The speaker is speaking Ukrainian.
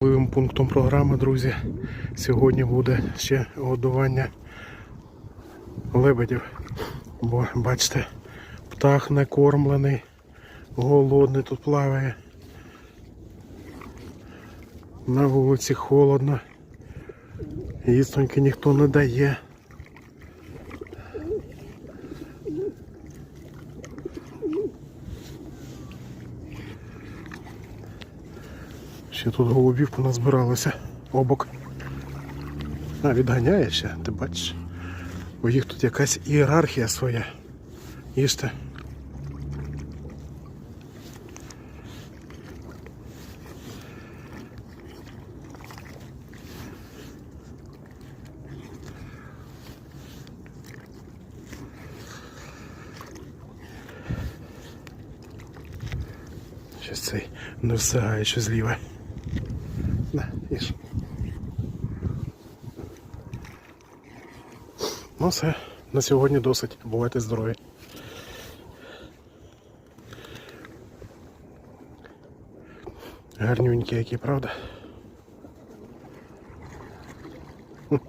Важливим пунктом програми, друзі, сьогодні буде ще годування лебедів. Бо бачите, птах не кормлений, голодний тут плаває. На вулиці холодно. Їстоньки ніхто не дає. Ще тут голубів поназбиралося обок. А, відганяє ще, ти бачиш. У їх тут якась ієрархія своя. Їжте. Щось цей не всягає, що зліва. На, їж. Ну все, на сьогодні досить. Бувайте здорові. Гарнюнькі які, правда?